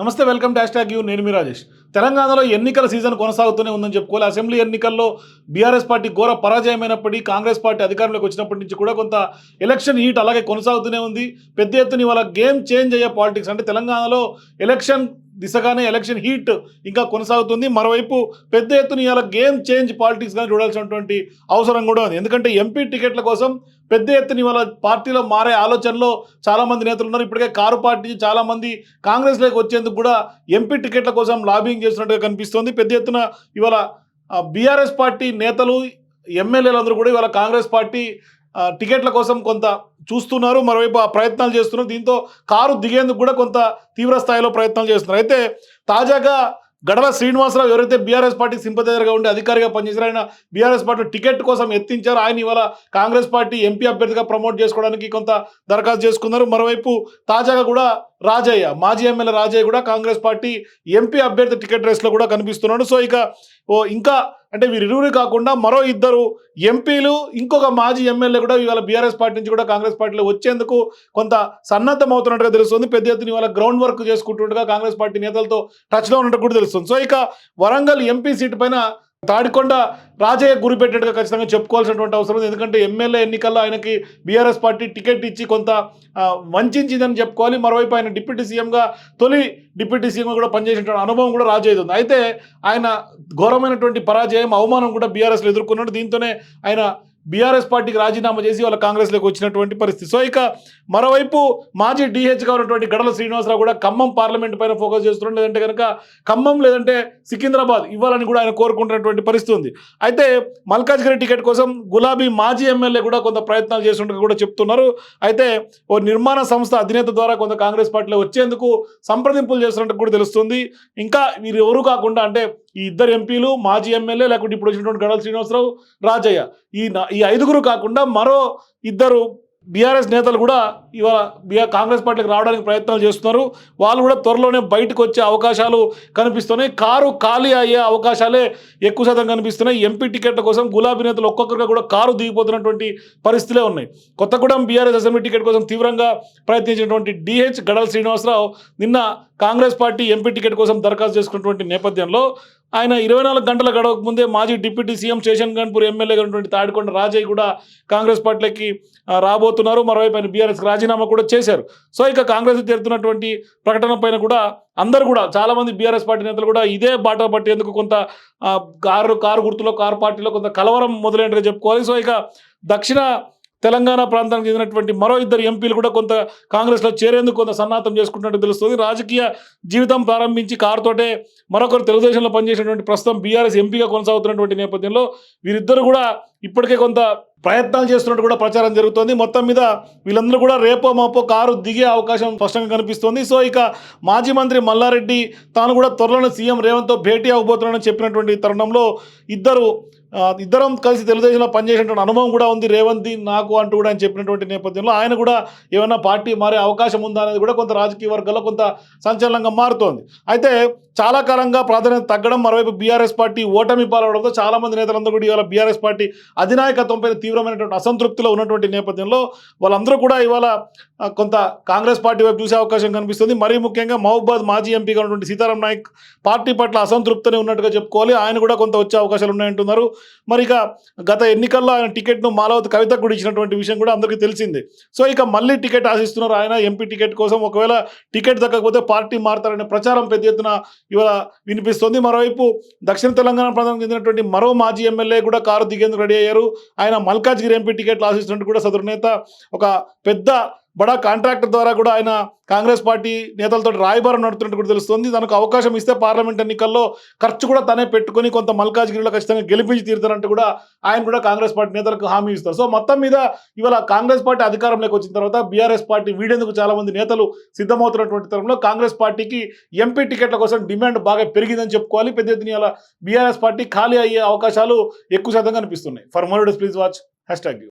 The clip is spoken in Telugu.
నమస్తే వెల్కమ్ డాష్ ట్యాగ్ యూ నేను మీ రాజేష్. తెలంగాణలో ఎన్నికల సీజన్ కొనసాగుతూనే ఉందని చెప్పుకోవాలి. అసెంబ్లీ ఎన్నికల్లో బీఆర్ఎస్ పార్టీ ఘోర పరాజయమైనప్పటికీ కాంగ్రెస్ పార్టీ అధికారంలోకి వచ్చినప్పటి నుంచి కూడా కొంత ఎలక్షన్ హీట్ అలాగే కొనసాగుతూనే ఉంది. పెద్ద ఎత్తున ఇవాళ గేమ్ చేంజ్ అయ్యే పాలిటిక్స్ అంటే తెలంగాణలో ఎలక్షన్ దిశగానే ఎలక్షన్ హీట్ ఇంకా కొనసాగుతుంది. మరోవైపు పెద్ద ఎత్తున ఇవాళ గేమ్ చేంజ్ పాలిటిక్స్ కానీ చూడాల్సినటువంటి అవసరం కూడా ఉంది. ఎందుకంటే ఎంపీ టికెట్ల కోసం పెద్ద ఎత్తున ఇవాళ పార్టీలో మారే ఆలోచనలో చాలామంది నేతలు ఉన్నారు. ఇప్పటికే కారు పార్టీ చాలామంది కాంగ్రెస్లోకి వచ్చేందుకు కూడా ఎంపీ టికెట్ల కోసం లాబింగ్ చేస్తున్నట్టుగా కనిపిస్తోంది. పెద్ద ఎత్తున ఇవాళ బీఆర్ఎస్ పార్టీ నేతలు ఎమ్మెల్యేలందరూ కూడా ఇవాళ కాంగ్రెస్ పార్టీ టికెట్ల కోసం కొంత చూస్తున్నారు. మరోవైపు ఆ ప్రయత్నాలు చేస్తున్నారు. దీంతో కారు దిగేందుకు కూడా కొంత తీవ్ర స్థాయిలో ప్రయత్నాలు చేస్తున్నారు. అయితే తాజాగా గడల శ్రీనివాసరావు ఎవరైతే బీఆర్ఎస్ పార్టీ సింపతైజర్గా ఉండి అధికారిగా పనిచేశారు ఆయన బీఆర్ఎస్ పార్టీ టికెట్ కోసం ఎత్తించారు. ఆయన ఇవాళ కాంగ్రెస్ పార్టీ ఎంపీ అభ్యర్థిగా ప్రమోట్ చేసుకోవడానికి కొంత దరఖాస్తు చేసుకున్నారు. మరోవైపు తాజాగా కూడా రాజయ్య మాజీ ఎమ్మెల్యే రాజయ్య కూడా కాంగ్రెస్ పార్టీ ఎంపీ అభ్యర్థి టికెట్ రేస్లో కూడా కనిపిస్తున్నాడు. సో ఇక ఓ ఇంకా అంటే వీరిరువురు కాకుండా మరో ఇద్దరు ఎంపీలు ఇంకొక మాజీ ఎమ్మెల్యే కూడా ఇవాళ బీఆర్ఎస్ పార్టీ నుంచి కూడా కాంగ్రెస్ పార్టీలో వచ్చేందుకు కొంత సన్నద్ధం అవుతున్నట్టుగా తెలుస్తుంది. పెద్ద ఎత్తున ఇవాళ గ్రౌండ్ వర్క్ చేసుకుంటున్నట్టుగా కాంగ్రెస్ పార్టీ నేతలతో టచ్లో ఉన్నట్టు కూడా తెలుస్తుంది. సో ఇక వరంగల్ ఎంపీ సీటు పైన తాడికొండ రాజయ్య గురి పెట్టినట్టుగా ఖచ్చితంగా చెప్పుకోవాల్సినటువంటి అవసరం ఉంది. ఎందుకంటే ఎమ్మెల్యే ఎన్నికల్లో ఆయనకి బీఆర్ఎస్ పార్టీ టికెట్ ఇచ్చి కొంత ఆ, వంచిందని చెప్పుకోవాలి. మరోవైపు ఆయన డిప్యూటీ సీఎంగా తొలి డిప్యూటీ సీఎంగా కూడా పనిచేసినటువంటి అనుభవం కూడా రాజయ్య ఉంది. అయితే ఆయన ఘోరమైనటువంటి పరాజయం అవమానం కూడా బీఆర్ఎస్లో ఎదుర్కొన్నాడు. దీంతోనే ఆయన బీఆర్ఎస్ పార్టీకి రాజీనామా చేసి వాళ్ళ కాంగ్రెస్లోకి వచ్చినటువంటి పరిస్థితి. సో ఇక మరోవైపు మాజీ డీహెచ్గా ఉన్నటువంటి గడల శ్రీనివాసరావు కూడా ఖమ్మం పార్లమెంట్ పైన ఫోకస్ చేస్తున్నాడు. లేదంటే కనుక ఖమ్మం లేదంటే సికింద్రాబాద్ ఇవ్వాలని కూడా ఆయన కోరుకుంటున్నటువంటి పరిస్థితి ఉంది. అయితే మల్కాజ్గిరి టికెట్ కోసం గులాబీ మాజీ ఎమ్మెల్యే కూడా కొంత ప్రయత్నాలు చేస్తున్నట్టు కూడా చెప్తున్నారు. అయితే ఓ నిర్మాణ సంస్థ అధినేత ద్వారా కొంత కాంగ్రెస్ పార్టీలో వచ్చేందుకు సంప్రదింపులు చేస్తున్నట్టు కూడా తెలుస్తుంది. ఇంకా వీరు ఎవరు కాకుండా అంటే ఈ ఇద్దరు ఎంపీలు మాజీ ఎమ్మెల్యే లేకుంటే ఇప్పుడు వచ్చినటువంటి గడల శ్రీనివాసరావు రాజయ్య. ఈ ఈ ఐదుగురు కాకుండా మరో ఇద్దరు బీఆర్ఎస్ నేతలు కూడా ఇవాళ బీఆర్ కాంగ్రెస్ పార్టీకి రావడానికి ప్రయత్నాలు చేస్తున్నారు. వాళ్ళు కూడా త్వరలోనే బయటకు వచ్చే అవకాశాలు కనిపిస్తున్నాయి. కారు ఖాళీ అయ్యే అవకాశాలే ఎక్కువ శాతం కనిపిస్తున్నాయి. ఎంపీ టికెట్ల కోసం గులాబీ నేతలు ఒక్కొక్కరిగా కూడా కారు దిగిపోతున్నటువంటి పరిస్థితులే ఉన్నాయి. కొత్తగూడెం బీఆర్ఎస్ అసెంబ్లీ టికెట్ కోసం తీవ్రంగా ప్రయత్నించినటువంటి డిహెచ్ గడల శ్రీనివాసరావు నిన్న కాంగ్రెస్ పార్టీ ఎంపీ టికెట్ కోసం దరఖాస్తు చేసుకున్నటువంటి నేపథ్యంలో ఆయన ఇరవై నాలుగు గంటల గడవక ముందే మాజీ డిప్యూటీ సీఎం శేషన్ గన్పూర్ ఎమ్మెల్యేగా ఉన్నటువంటి తాడికొండ రాజయ్య కూడా కాంగ్రెస్ పార్టీలకి రాబోతున్నారు. మరోవైపు ఆయన బీఆర్ఎస్ రాజీనామా కూడా చేశారు. సో ఇక కాంగ్రెస్ చేరుతున్నటువంటి ప్రకటన పైన కూడా అందరు కూడా చాలామంది బీఆర్ఎస్ పార్టీ నేతలు కూడా ఇదే బాట పట్టేందుకు కొంత కారు కారు గుర్తులో కారు పార్టీలో కొంత కలవరం మొదలైనట్టుగా చెప్పుకోవాలి. సో ఇక దక్షిణ తెలంగాణ ప్రాంతానికి చెందినటువంటి మరో ఇద్దరు ఎంపీలు కూడా కొంత కాంగ్రెస్లో చేరేందుకు కొంత సన్నాహం చేసుకుంటున్నట్టు తెలుస్తుంది. రాజకీయ జీవితం ప్రారంభించి కారుతోటే మరొకరు తెలుగుదేశంలో పనిచేసినటువంటి ప్రస్తుతం బీఆర్ఎస్ ఎంపీగా కొనసాగుతున్నటువంటి నేపథ్యంలో వీరిద్దరు కూడా ఇప్పటికే కొంత ప్రయత్నాలు చేస్తున్నట్టు కూడా ప్రచారం జరుగుతోంది. మొత్తం మీద వీళ్ళందరూ కూడా రేపో మాపో కారు దిగే అవకాశం స్పష్టంగా కనిపిస్తోంది. సో ఇక మాజీ మంత్రి మల్లారెడ్డి తాను కూడా త్వరలోనే సీఎం రేవంత్తో భేటీ అవ్వబోతున్నానని చెప్పినటువంటి తరుణంలో ఇద్దరు ఇద్దరం కలిసి తెలుగుదేశంలో పనిచేసినటువంటి అనుభవం కూడా ఉంది. రేవంత్ నాకు అంటూ కూడా ఆయన చెప్పినటువంటి నేపథ్యంలో ఆయన కూడా ఏమైనా పార్టీ మారే అవకాశం ఉందా అనేది కూడా కొంత రాజకీయ వర్గాల్లో కొంత సంచలనంగా మారుతోంది. అయితే చాలా కాలంగా ప్రాధాన్యత తగ్గడం మరోవైపు బీఆర్ఎస్ పార్టీ ఓటమి పాలవడంతో చాలామంది నేతలందరూ కూడా ఇవాళ బీఆర్ఎస్ పార్టీ అధినాయకత్వంపై తీవ్రమైనటువంటి అసంతృప్తిలో ఉన్నటువంటి నేపథ్యంలో వాళ్ళందరూ కూడా ఇవాళ కొంత కాంగ్రెస్ పార్టీ వైపు చూసే అవకాశం కనిపిస్తుంది. మరీ ముఖ్యంగా మహబూబాద్ మాజీ ఎంపీగా ఉన్నటువంటి సీతారాం నాయక్ పార్టీ పట్ల అసంతృప్తిని ఉన్నట్టుగా చెప్పుకోవాలి. ఆయన కూడా కొంత వచ్చే అవకాశాలు ఉన్నాయంటున్నారు. మరి ఇక గత ఎన్నికల్లో ఆయన టికెట్ను మాలవతి కవిత కూడా ఇచ్చినటువంటి విషయం కూడా అందరికీ తెలిసిందే. సో ఇక మళ్ళీ టికెట్ ఆశిస్తున్నారు ఆయన ఎంపీ టికెట్ కోసం. ఒకవేళ టికెట్ దక్కకపోతే పార్టీ మారుతారనే ప్రచారం పెద్ద ఎత్తున ఇవాళ వినిపిస్తోంది. మరోవైపు దక్షిణ తెలంగాణ ప్రాంతానికి చెందినటువంటి మరో మాజీ ఎమ్మెల్యే కూడా కారు దిగేందుకు రెడీ అయ్యారు. ఆయన మల్కాజ్గిరి ఎంపీ టికెట్లు ఆశిస్తున్నట్టు కూడా సదరు నేత ఒక పెద్ద బడా కాంట్రాక్టర్ ద్వారా కూడా ఆయన కాంగ్రెస్ పార్టీ నేతలతో రాయబారం నడుతున్నట్టు కూడా తెలుస్తుంది. తనకు అవకాశం ఇస్తే పార్లమెంట్ ఎన్నికల్లో ఖర్చు కూడా తనే పెట్టుకొని కొంత మల్కాజ్గిరిలో ఖచ్చితంగా గెలిపించి తీరుతారంటూ కూడా ఆయన కూడా కాంగ్రెస్ పార్టీ నేతలకు హామీ ఇస్తారు. సో మొత్తం మీద ఇవాళ కాంగ్రెస్ పార్టీ అధికారంలోకి వచ్చిన తర్వాత బీఆర్ఎస్ పార్టీ వీడేందుకు చాలా మంది నేతలు సిద్ధమవుతున్నటువంటి తరంలో కాంగ్రెస్ పార్టీకి ఎంపీ టికెట్ల కోసం డిమాండ్ బాగా పెరిగిందని చెప్పుకోవాలి. పెద్ద ఎత్తున బీఆర్ఎస్ పార్టీ ఖాళీ అయ్యే అవకాశాలు ఎక్కువ శాతం కనిపిస్తున్నాయి. For more please watch. Hashtag